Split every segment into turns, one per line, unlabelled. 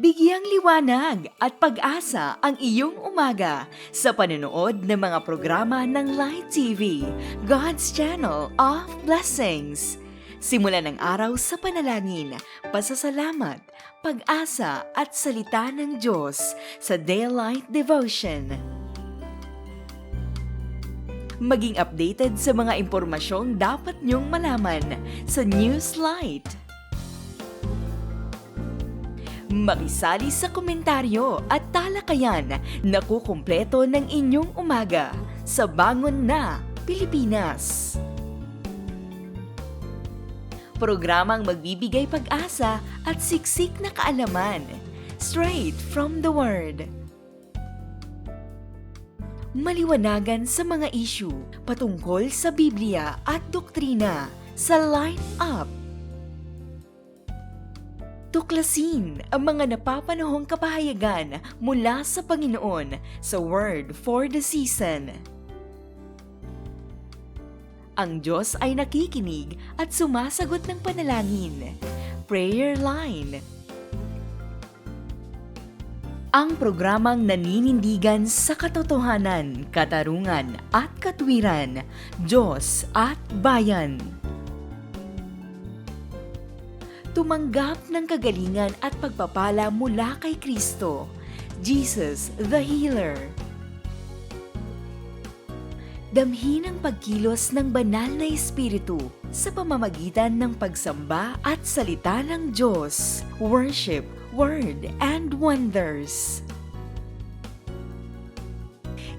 Bigyang liwanag at pag-asa ang iyong umaga sa panonood ng mga programa ng Light TV, God's Channel of Blessings. Simulan ng araw sa panalangin, pasasalamat, pag-asa at salita ng Diyos sa Daylight Devotion. Maging updated sa mga impormasyong dapat niyong malaman sa Newslight. Makisali sa komentaryo at talakayan na kukumpleto ng inyong umaga sa Bangon na Pilipinas. Programang magbibigay pag-asa at siksik na kaalaman straight from the Word. Maliwanagan sa mga issue patungkol sa Biblia at doktrina sa Line Up Tuklasin ang mga napapanahong kapahayagan mula sa Panginoon sa Word for the Season. Ang Diyos ay nakikinig at sumasagot ng panalangin. Prayer Line Ang programang naninindigan sa katotohanan, katarungan at katwiran, Diyos at Bayan tumanggap ng kagalingan at pagpapala mula kay Kristo, Jesus the Healer. Damhin ang pagkilos ng banal na Espiritu sa pamamagitan ng pagsamba at salita ng Diyos, worship, word, and wonders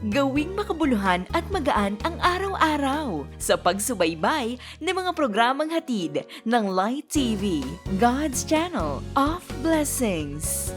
gawing makabuluhan at magaan ang araw-araw sa pagsubaybay ng mga programang hatid ng Light TV, God's Channel of Blessings.